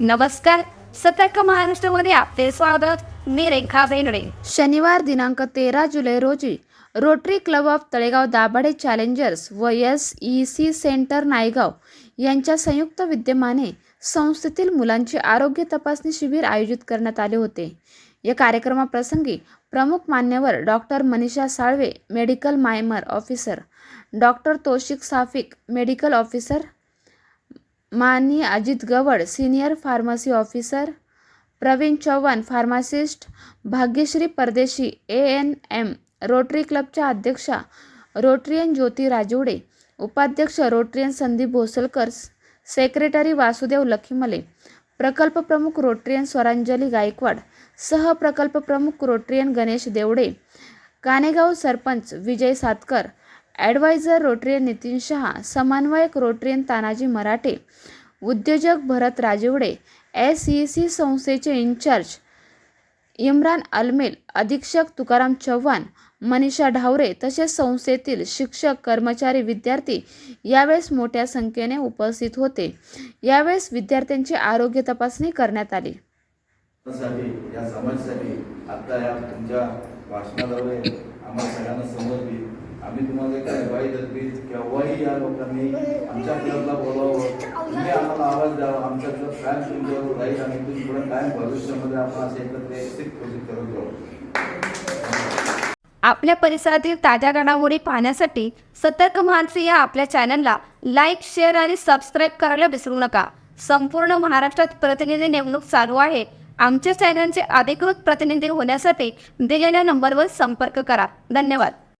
नमस्कार. सतर्क महाराष्ट्रामध्ये आपले स्वागत. मी रेखा बेनडे शनिवार दिनांक तेरा जुलै रोजी Rotary Club of Talegaon Dabhade Challengers व S E C centre Naigaon यांच्या संयुक्त विद्यमाने संस्थेतील मुलांचे आरोग्य तपासणी शिबिर आयोजित करण्यात आले होते. या कार्यक्रमाप्रसंगी प्रमुख मान्यवर doctor Manisha Salve medical MIMER officer doctor Toshik Safik medical officer माननीय Ajit Gawad senior pharmacy officer Pravin Chavan pharmacist Bhagyashree Pardeshi A N M rotary क्लबच्या अध्यक्षा रोटरियन ज्योती राजवडे उपाध्यक्ष रोटरियन संदीप भोसलकर सेक्रेटरी वासुदेव लखीमले प्रकल्प प्रमुख रोटरियन स्वरांजली गायकवाड सहप्रकल्प प्रमुख Rotarian Ganesh Devde Kanegaon sarpanch Vijay Satkar adviser Rotarian Nitin Shah समन्वयक Rotarian Tanaji Marathe उद्योजक Bharat Rajewade S E C संस्थेचे इन्चार्ज इम्रान अलमेल अधीक्षक तुकाराम चव्हाण मनीषा ढावरे तसेच संस्थेतील शिक्षक कर्मचारी विद्यार्थी यावेळेस मोठ्या संख्येने उपस्थित होते. यावेळेस विद्यार्थ्यांची आरोग्य तपासणी करण्यात आली. या समाजासाठी आता या तुमच्या भाषणाद्वारे आम्हाला सगळ्यांना समोर आम्ही तुम्हाला काय ग्वाही देतली केव्हाही या लोकांनी आमच्या क्लबला बोलावं. तुम्ही आम्हाला आवाज द्यावा आमच्या क्लब कायम तुमच्यावर राहील आणि तुम्ही पुढे कायम भविष्यामध्ये आपण असे एकत्र एक प्रोजेक्ट करत राहू आपल्या परिसरातील ताज्या घडामोडी पाहण्यासाठी सतर्क महाराष्ट्र या आपल्या चॅनलला लाईक शेअर आणि सबस्क्राईब करायला विसरू नका. संपूर्ण महाराष्ट्रात प्रतिनिधी नेमणूक चालू आहे. आमच्या चॅनलचे अधिकृत प्रतिनिधी होण्यासाठी दिलेल्या नंबरवर संपर्क करा. धन्यवाद.